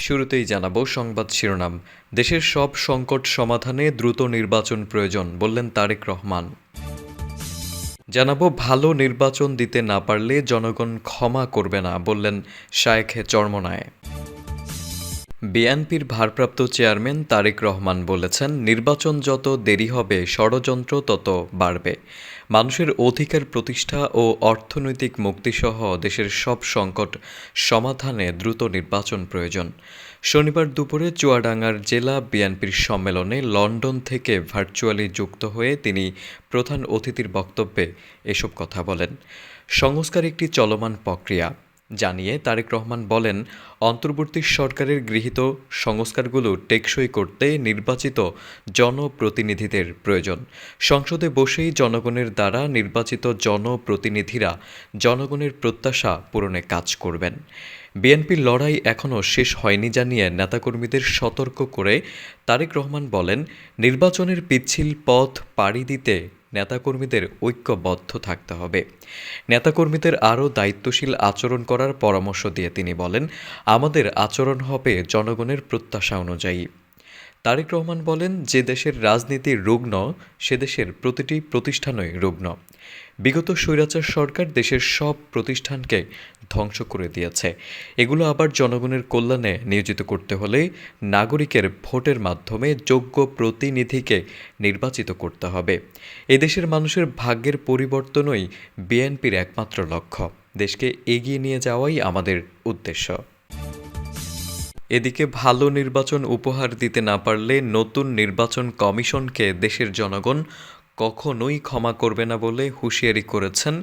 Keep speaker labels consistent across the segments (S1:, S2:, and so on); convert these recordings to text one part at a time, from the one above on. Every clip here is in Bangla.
S1: শুরুতেই জানাব সংবাদ শিরোনাম। দেশের সব সংকট সমাধানে দ্রুত নির্বাচন প্রয়োজন, বললেন তারেক রহমান। জানাব, ভালো নির্বাচন দিতে না পারলে জনগণ ক্ষমা করবে না, বললেন শায়েখে চরমনায়। বিএনপির ভারপ্রাপ্ত চেয়ারম্যান তারেক রহমান বলেছেন, নির্বাচন যত দেরি হবে, ষড়যন্ত্র তত বাড়বে। মানুষের অধিকার প্রতিষ্ঠা ও অর্থনৈতিক মুক্তিসহ দেশের সব সংকট সমাধানে দ্রুত নির্বাচন প্রয়োজন। শনিবার দুপুরে চুয়াডাঙ্গার জেলা বিএনপির সম্মেলনে লন্ডন থেকে ভার্চুয়ালি যুক্ত হয়ে তিনি প্রধান অতিথির বক্তব্যে এসব কথা বলেন। সংস্কার একটি চলমান প্রক্রিয়া। জানিয়ে তারেক রহমান বলেন, অন্তর্বর্তী সরকারের গৃহীত সংস্কারগুলো টেকসই করতে নির্বাচিত জনপ্রতিনিধিদের প্রয়োজন। সংসদে বসেই জনগণের দ্বারা নির্বাচিত জনপ্রতিনিধিরা জনগণের প্রত্যাশা পূরণে কাজ করবেন। বিএনপির লড়াই এখনও শেষ হয়নি জানিয়ে নেতাকর্মীদের সতর্ক করে তারেক রহমান বলেন, নির্বাচনের পিচ্ছিল পথ পাড়ি দিতে নেতাকর্মীদের ঐক্যবদ্ধ থাকতে হবে। নেতাকর্মীদের আরও দায়িত্বশীল আচরণ করার পরামর্শ দিয়ে তিনি বলেন, আমাদের আচরণ হবে জনগণের প্রত্যাশা অনুযায়ী। তারেক রহমান বলেন, যে দেশের রাজনীতি রুগ্ন, সে দেশের প্রতিটি প্রতিষ্ঠানই রুগ্ন। বিগত স্বৈরাচার সরকার দেশের সব প্রতিষ্ঠানকে ধ্বংস করে দিয়েছে। এগুলো আবার জনগণের কল্যাণে নিয়োজিত করতে হলে নাগরিকের ভোটের মাধ্যমে যোগ্য প্রতিনিধিকে নির্বাচিত করতে হবে। এদেশের মানুষের ভাগ্যের পরিবর্তনই বিএনপির একমাত্র লক্ষ্য। দেশকে এগিয়ে নিয়ে যাওয়াই আমাদের উদ্দেশ্য। এদিকে ভালো নির্বাচন উপহার দিতে না পারলে নতুন নির্বাচন কমিশনকে দেশের জনগণ কখনোই ক্ষমা করবে না বলে হুঁশিয়ারি করেছেন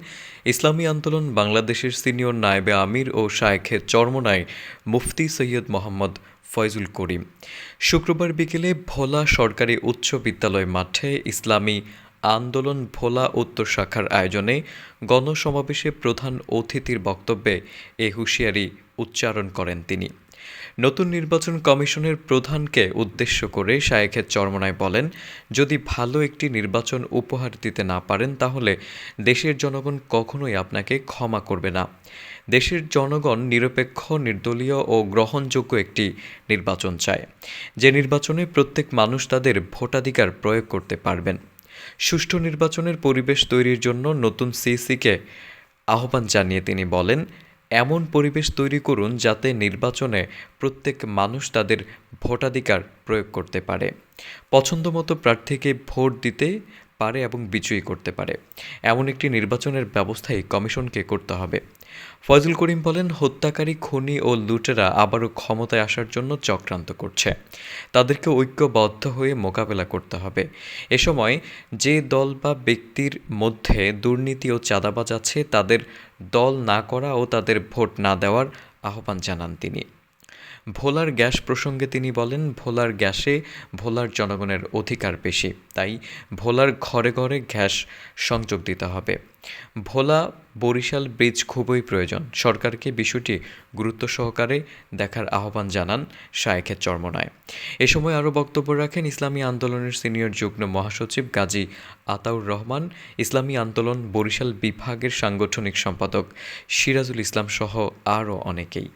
S1: ইসলামী আন্দোলন বাংলাদেশের সিনিয়র নায়েবে আমির ও শায়েখে চরমনায় মুফতি সৈয়দ মোহাম্মদ ফয়জুল করিম। শুক্রবার বিকেলে ভোলা সরকারি উচ্চ বিদ্যালয় মাঠে ইসলামী আন্দোলন ভোলা উত্তর শাখার আয়োজনে গণসমাবেশে প্রধান অতিথির বক্তব্যে এ হুঁশিয়ারি উচ্চারণ করেন তিনি। নতুন নির্বাচন কমিশনের প্রধানকে উদ্দেশ্য করে শায়েখের চরমনায় বলেন, যদি ভালো একটি নির্বাচন উপহার দিতে না পারেন, তাহলে দেশের জনগণ কখনোই আপনাকে ক্ষমা করবে না। দেশের জনগণ নিরপেক্ষ, নির্দলীয় ও গ্রহণযোগ্য একটি নির্বাচন চায়। যে নির্বাচনে প্রত্যেক মানুষ তাদের ভোটাধিকার প্রয়োগ করতে পারবেন। সুষ্ঠু নির্বাচনের পরিবেশ তৈরির জন্য নতুন সিসিকে আহ্বান জানিয়ে তিনি বলেন এমন পরিবেশ তৈরি করুন যাতে নির্বাচনে প্রত্যেক মানুষ তাদের ভোটাধিকার প্রয়োগ করতে পারে। পছন্দমতো প্রার্থীকে ভোট দিতে পারে এবং বিজয়ী করতে পারে। এমন একটি নির্বাচনের ব্যবস্থাই কমিশনকে করতে হবে। ফয়জুল করিম বলেন, হত্যাকারী, খনি ও লুটেরা আবারও ক্ষমতায় আসার জন্য চক্রান্ত করছে। তাদেরকে ঐক্যবদ্ধ হয়ে মোকাবেলা করতে হবে। এ সময় যে দল বা ব্যক্তির মধ্যে দুর্নীতি ও চাঁদাবাজ আছে, তাদের দল না করা ও তাদের ভোট না দেওয়ার আহ্বান জানান তিনি। ভোলার গ্যাস প্রসঙ্গে তিনি বলেন, ভোলার গ্যাসে ভোলার জনগণের অধিকার বেশি, তাই ভোলার ঘরে ঘরে গ্যাস সংযোগ দিতে হবে। ভোলা বরিশাল ব্রিজ খুবই প্রয়োজন। সরকারকে বিষয়টি গুরুত্ব সহকারে দেখার আহ্বান জানান শায়েখের চর্মনায়। এ সময় আরও বক্তব্য রাখেন ইসলামী আন্দোলনের সিনিয়র যুগ্ম মহাসচিব গাজী আতাউর রহমান, ইসলামী আন্দোলন বরিশাল বিভাগের সাংগঠনিক সম্পাদক সিরাজুল ইসলাম সহ আরও অনেকেই।